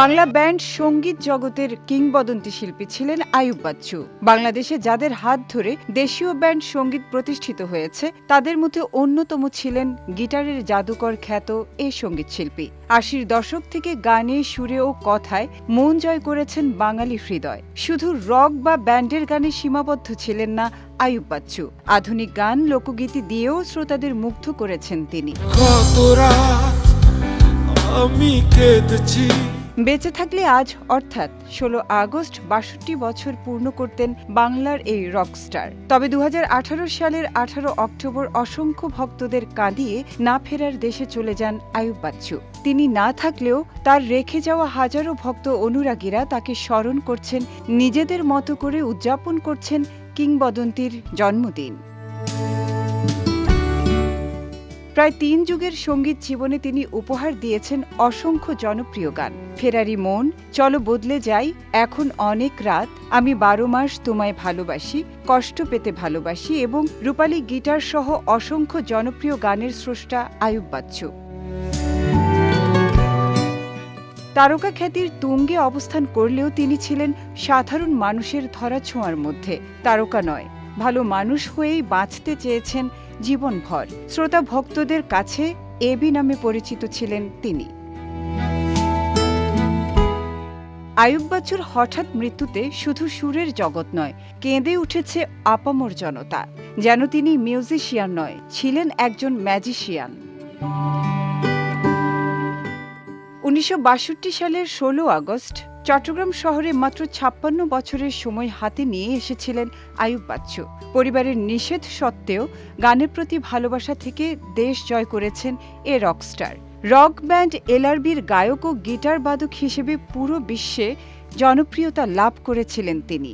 Bangla band সংগীত জগতের কিংবদন্তি শিল্পী ছিলেন আয়ুব বাচ্চু। বাংলাদেশে যাদের হাত ধরে দেশীয় ব্যান্ড সংগীত প্রতিষ্ঠিত হয়েছে, তাদের মধ্যে অন্যতম ছিলেন গিটারের জাদুকর খ্যাত এ সংগীত শিল্পী। আশির দশক থেকে গানে, সুরে ও কথায় মন জয় করেছেন বাঙালি হৃদয়। শুধু রক বা ব্যান্ডের গানে সীমাবদ্ধ ছিলেন না আয়ুব বাচ্চু। আধুনিক গান, লোকগীতি দিয়েও শ্রোতাদের মুগ্ধ করেছেন তিনি। আমি কেঁদেছি বেঁচে থাকলে আজ, অর্থাৎ ষোলো আগস্ট, বাষট্টি বছর পূর্ণ করতেন বাংলার এই রকস্টার। তবে দু হাজার আঠারো সালের আঠারো অক্টোবর অসংখ্য ভক্তদের কাঁদিয়ে না ফেরার দেশে চলে যান আয়ুব বাচ্চু। তিনি না থাকলেও তার রেখে যাওয়া হাজারো ভক্ত অনুরাগীরা তাকে স্মরণ করছেন, নিজেদের মতো করে উদযাপন করছেন কিংবদন্তির জন্মদিন। প্রায় তিন যুগের সংগীত জীবনে তিনি উপহার দিয়েছেন অসংখ্য জনপ্রিয় গান। ফেরারি মন, চলো বদলে যাই, এখন অনেক রাত, আমি বারো মাস তোমায় ভালোবাসি, কষ্ট পেতে ভালোবাসি এবং রূপালী গিটার সহ অসংখ্য জনপ্রিয় গানের স্রষ্টা আয়ুব বাচ্চু। তারকা খ্যাতির তুঙ্গে অবস্থান করলেও তিনি ছিলেন সাধারণ মানুষের ধরাছোঁয়ার মধ্যে, তারকা নয়। ভালো মানুষ হয়েই বাঁচতে চেয়েছেন জীবনভর। শ্রোতা ভক্তদের কাছে এবি নামে পরিচিত ছিলেন তিনি। আয়ুব বাচ্চুর হঠাৎ মৃত্যুতে শুধু সুরের জগৎ নয়, কেঁদে উঠেছে আপামর জনতা। যেন তিনি মিউজিশিয়ান নয়, ছিলেন একজন ম্যাজিশিয়ান। উনিশশো বাষট্টি সালের ষোলো আগস্ট চট্টগ্রাম শহরে মাত্র ছাপ্পান্ন বছরের সময় হাতে নিয়ে এসেছিলেন আয়ুব বাচ্চু। পরিবারের নিষেধ সত্ত্বেও গানের প্রতি ভালোবাসা থেকে দেশ জয় করেছেন এ রকস্টার। রক ব্যান্ড এলআরবির গায়ক ও গিটার বাদক হিসেবে পুরো বিশ্বে জনপ্রিয়তা লাভ করেছিলেন তিনি।